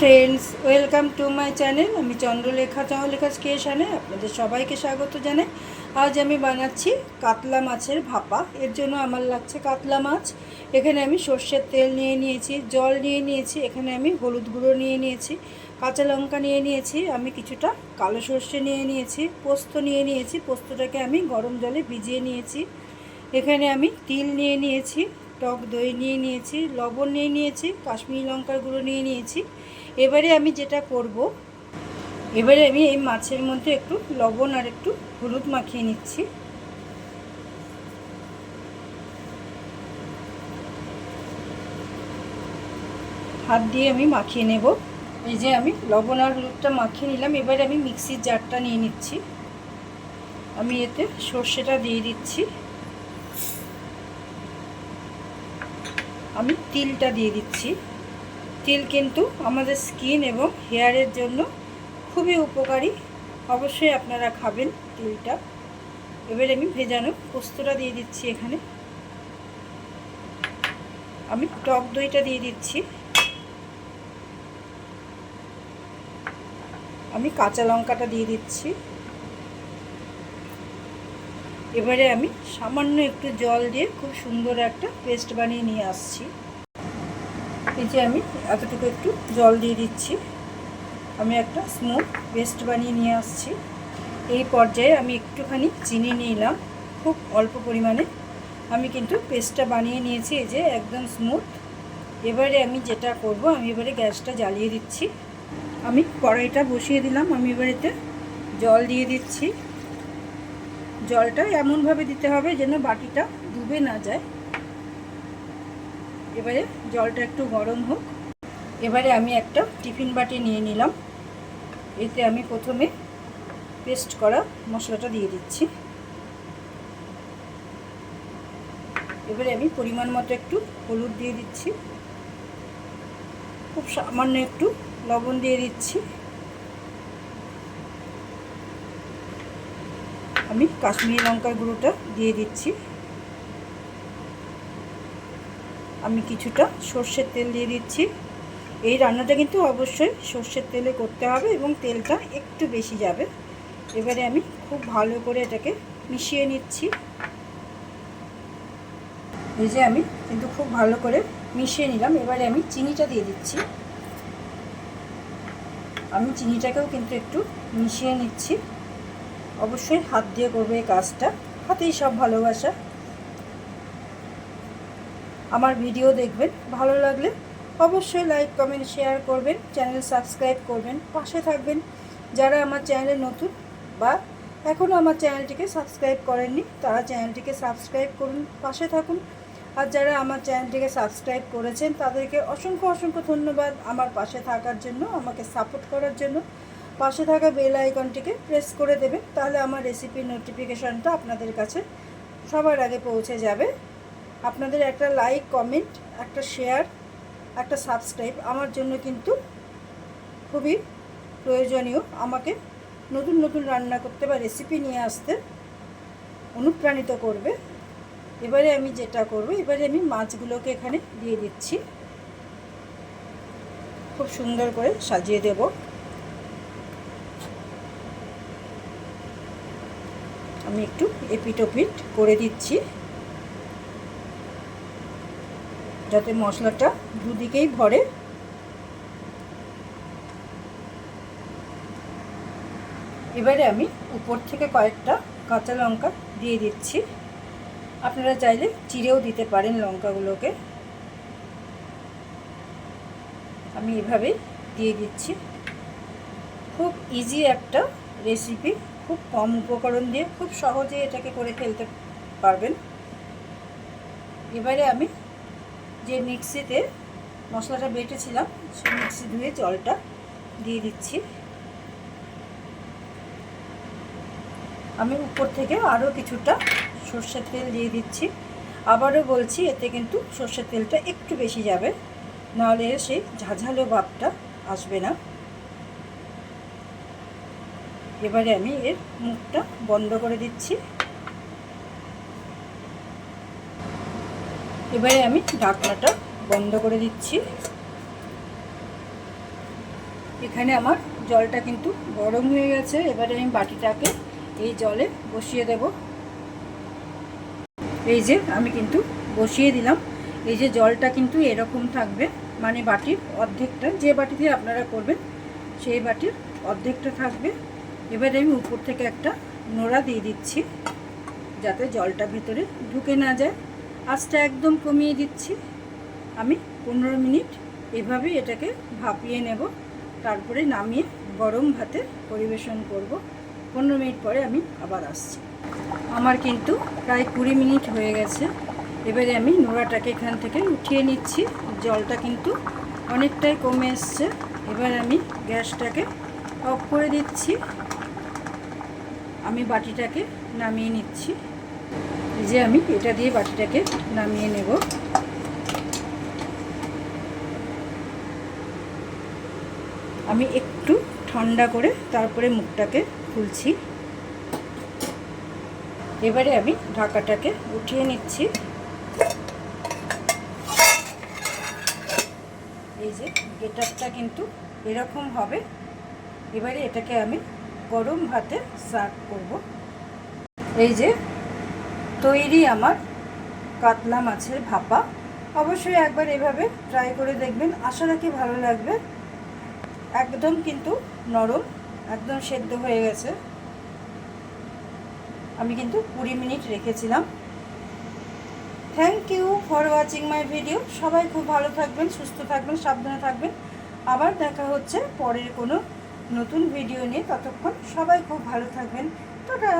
Friends, welcome to my channel. আমি চন্দ্রলেখা চন্দ্রলেখা ক্রিয়েশনে আপনাদের সবাইকে স্বাগত জানাই। আজ আমি বানাচ্ছি কাতলা মাছের ভাপা। এর জন্য আমার লাগছে কাতলা মাছ। এখানে আমি সর্ষের তেল নিয়ে নিয়েছি, জল নিয়ে নিয়েছি, এখানে আমি হলুদ গুঁড়ো নিয়ে নিয়েছি, কাঁচা লঙ্কা নিয়ে নিয়েছি, আমি কিছুটা কালো সর্ষে নিয়ে নিয়েছি, পোস্ত নিয়ে নিয়েছি, পোস্তটাকে আমি গরম জলে ভিজিয়ে নিয়েছি। এখানে আমি তিল নিয়ে নিয়েছি, টক দই নিয়ে নিয়েছি, লবণ নিয়ে নিয়েছি, কাশ্মীরি লঙ্কার গুঁড়ো নিয়ে নিয়েছি। এবারে আমি যেটা করব, এবারে আমি এই মাছের মধ্যে একটু লবণ আর একটু হলুদ মাখিয়ে নিচ্ছি। হাত দিয়ে আমি মাখিয়ে নেব। এই যে আমি লবণ আর হলুদটা মাখিয়ে নিলাম, এবারে আমি মিক্সির জারটা নিয়ে নিচ্ছি। আমি এতে সর্ষেটা দিয়ে দিচ্ছি। আমি তিলটা দিয়ে দিচ্ছি। তিল কিন্তু আমাদের স্কিন এবং হেয়ারের জন্য খুবই উপকারী। অবশ্যই আপনারা খাবেন তিলটা। এবার আমি ভেজানো পোস্তটা দিয়ে দিচ্ছি এখানে। আমি টক দইটা দিয়ে দিচ্ছি। আমি কাঁচা লঙ্কাটা দিয়ে দিচ্ছি। এবারে আমি সামান্য একটু জল দিয়ে খুব সুন্দর একটা পেস্ট বানিয়ে নিয়ে আসছি। এই যে আমি এতটুকু একটু জল দিয়ে দিচ্ছি। আমি একটা স্মুথ পেস্ট বানিয়ে নিয়ে আসছি। এই পর্যায়ে আমি একটুখানি চিনি নিলাম, খুব অল্প পরিমাণে। আমি কিন্তু পেস্টটা বানিয়ে নিয়েছি, এই যে একদম স্মুথ। এবারে আমি যেটা করব, আমি এবারে গ্যাসটা জ্বালিয়ে দিচ্ছি। আমি কড়াইটা বসিয়ে দিলাম, আমি এবারেতে জল দিয়ে দিচ্ছি। জলটা এমনভাবে দিতে হবে যেন বাটিটা ডুবে না যায়। এবারে জলটা একটু গরম হোক। এবারে আমি একটা টিফিন বাটি নিয়ে নিলাম। এতে আমি প্রথমে পেস্ট করা মশলাটা দিয়ে দিচ্ছি। এবারে আমি পরিমাণ মতো একটু হলুদ দিয়ে দিচ্ছি। খুব সামান্য একটু লবণ দিয়ে দিচ্ছি। আমি কাশ্মীরি লঙ্কার গুঁড়োটা দিয়ে দিচ্ছি। আমি কিছুটা সর্ষের তেল দিয়ে দিচ্ছি। এই রান্নাটা কিন্তু অবশ্যই সর্ষের তেলে করতে হবে এবং তেলটা একটু বেশি যাবে। এবারে আমি খুব ভালো করে এটাকে মিশিয়ে নিচ্ছি। এই যে আমি কিন্তু খুব ভালো করে মিশিয়ে নিলাম। এবারে আমি চিনিটা দিয়ে দিচ্ছি। আমি চিনিটাকেও কিন্তু একটু মিশিয়ে নিচ্ছি। অবশ্যই হাত দিয়ে করবে এই কাজটা। হাতেই সব ভালোবাসা। আমার ভিডিও দেখবেন, ভালো লাগলে অবশ্যই লাইক কমেন্ট শেয়ার করবেন চ্যানেল সাবস্ক্রাইব করবেন, পাশে থাকবেন। যারা আমার চ্যানেলে নতুন বা এখনও আমার চ্যানেলটিকে সাবস্ক্রাইব করেননি, তারা চ্যানেলটিকে সাবস্ক্রাইব করুন, পাশে থাকুন। আর যারা আমার চ্যানেলটিকে সাবস্ক্রাইব করেছেন, তাদেরকে অসংখ্য অসংখ্য ধন্যবাদ আমার পাশে থাকার জন্য, আমাকে সাপোর্ট করার জন্য। পাশে থাকা বেল আইকনটিকে প্রেস করে দেবেন, তাহলে আমার রেসিপির নোটিফিকেশানটা আপনাদের কাছে সবার আগে পৌঁছে যাবে। আপনাদের একটা লাইক কমেন্ট একটা শেয়ার একটা সাবস্ক্রাইব আমার জন্য কিন্তু খুবই প্রয়োজনীয়। আমাকে নতুন নতুন রান্না করতে বা রেসিপি নিয়ে আসতে অনুপ্রাণিত করবে। এবারে আমি যেটা করব, এবারে আমি মাছগুলোকে এখানে দিয়ে দিচ্ছি। খুব সুন্দর করে সাজিয়ে দেব। আমি একটু এপিটোপিট করে দিচ্ছি। যাতে মশলাটা দুদিকেই ভরে। এবারে আমি উপর থেকে কয়েকটা কাঁচা লঙ্কা দিয়ে দিচ্ছি। আপনারা চাইলে চিড়েও দিতে পারেন লঙ্কাগুলোকে। আমি এভাবেই দিয়ে দিচ্ছি। খুব ইজি একটা রেসিপি খুব কম উপকরণ দিয়ে খুব সহজে এটাকে করে ফেলতে পারবেন। এবারে আমি যে মিক্সিতে মশলাটা বেটেছিলাম, সেই মিক্সি ধুয়ে জলটা দিয়ে দিচ্ছি। আমি উপর থেকে আরও কিছুটা সর্ষের তেল দিয়ে দিচ্ছি। আবারও বলছি, এতে কিন্তু সর্ষের তেলটা একটু বেশি যাবে, নাহলে সেই ঝাঝালো ভাবটা আসবে না। এবারে আমি এর মুখটা বন্ধ করে দিচ্ছি। এবারে আমি ঢাকনাটা বন্ধ করে দিচ্ছি। এখানে আমার জলটা কিন্তু গরম হয়ে গেছে। এবারে আমি বাটিটাকে এই জলে বসিয়ে দেব। এই যে আমি কিন্তু বসিয়ে দিলাম। এই যে জলটা কিন্তু এরকম থাকবে মানে বাটির অর্ধেকটা, যে বাটিতে আপনারা করবেন সেই বাটির অর্ধেকটা থাকবে। এবারে আমি উপর থেকে একটা নোড়া দিয়ে দিচ্ছি, যাতে জলটা ভেতরে ঢুকে না যায়। আঁচটা একদম কমিয়ে দিচ্ছি। আমি পনেরো মিনিট এভাবে এটাকে ভাপিয়ে নেব। তারপরে নামিয়ে গরম ভাতে পরিবেশন করব। পনেরো মিনিট পরে আমি আবার আসছি। আমার কিন্তু প্রায় কুড়ি মিনিট হয়ে গেছে। এবারে আমি নোড়াটাকে এখান থেকে উঠিয়ে নিচ্ছি। জলটা কিন্তু অনেকটাই কমে এসছে। এবার আমি গ্যাসটাকে অফ করে দিচ্ছি। আমি বাটিটাকে নামিয়ে নিচ্ছি। যে আমি এটা দিয়ে বাটিটাকে নামিয়ে নেব। আমি একটু ঠান্ডা করে তারপরে মুখটাকে খুলছি। এবারে আমি ঢাকাটাকে উঠিয়ে নিচ্ছি। এই যে গেটারটা কিন্তু এরকম হবে। এবারে এটাকে আমি গরম ভাতে সার্ভ করব। এই যে তৈরি আমার কাতলা মাছের ভাপা। অবশ্যই একবার এভাবে ট্রাই করে দেখবেন, আশা রাখি ভালো লাগবে। একদম কিন্তু নরম, একদম সেদ্ধ হয়ে গেছে। আমি কিন্তু কুড়ি মিনিট রেখেছিলাম। Thank you for watching my video সবাই খুব ভালো থাকবেন, সুস্থ থাকবেন, সাবধানে থাকবেন। আবার দেখা হচ্ছে পরের কোনো নতুন ভিডিও নিয়ে। ততক্ষণ সবাই খুব ভালো থাকবেন। টাটা!